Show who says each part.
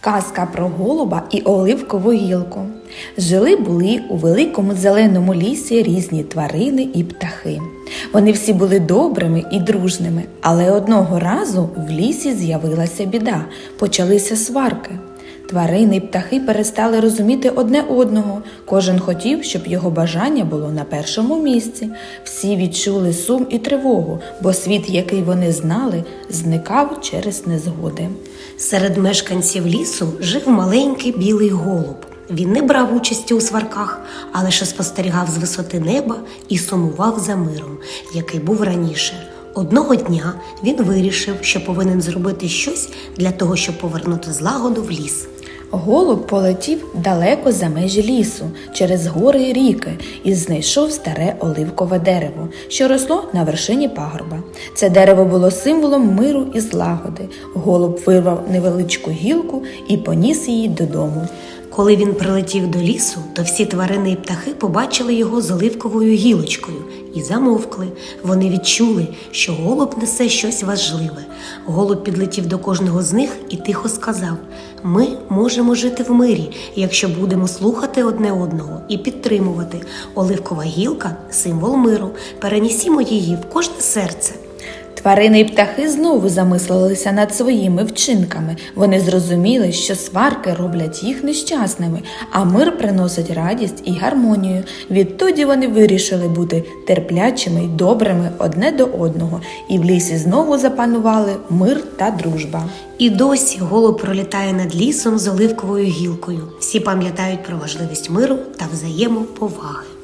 Speaker 1: Казка про голуба і оливкову гілку. Жили були у великому зеленому лісі різні тварини і птахи. Вони всі були добрими і дружними, але одного разу в лісі з'явилася біда, почалися сварки. Тварини і птахи перестали розуміти одне одного. Кожен хотів, щоб його бажання було на першому місці. Всі відчули сум і тривогу, бо світ, який вони знали, зникав через незгоди.
Speaker 2: Серед мешканців лісу жив маленький білий голуб. Він не брав участі у сварках, а лише спостерігав з висоти неба і сумував за миром, який був раніше. Одного дня він вирішив, що повинен зробити щось для того, щоб повернути злагоду в ліс.
Speaker 1: Голуб полетів далеко за межі лісу, через гори і ріки, і знайшов старе оливкове дерево, що росло на вершині пагорба. Це дерево було символом миру і злагоди. Голуб вирвав невеличку гілку і поніс її додому.
Speaker 2: Коли він прилетів до лісу, то всі тварини і птахи побачили його з оливковою гілочкою і замовкли. Вони відчули, що голуб несе щось важливе. Голуб підлетів до кожного з них і тихо сказав: Ми можемо жити в мирі, якщо будемо слухати одне одного і підтримувати. Оливкова гілка символ миру. Перенісімо її в кожне серце.
Speaker 1: Тварини і птахи знову замислилися над своїми вчинками. Вони зрозуміли, що сварки роблять їх нещасними, а мир приносить радість і гармонію. Відтоді вони вирішили бути терплячими й добрими одне до одного, і в лісі знову запанували мир та дружба.
Speaker 2: І досі голуб пролітає над лісом з оливковою гілкою. Всі пам'ятають про важливість миру та взаємоповаги.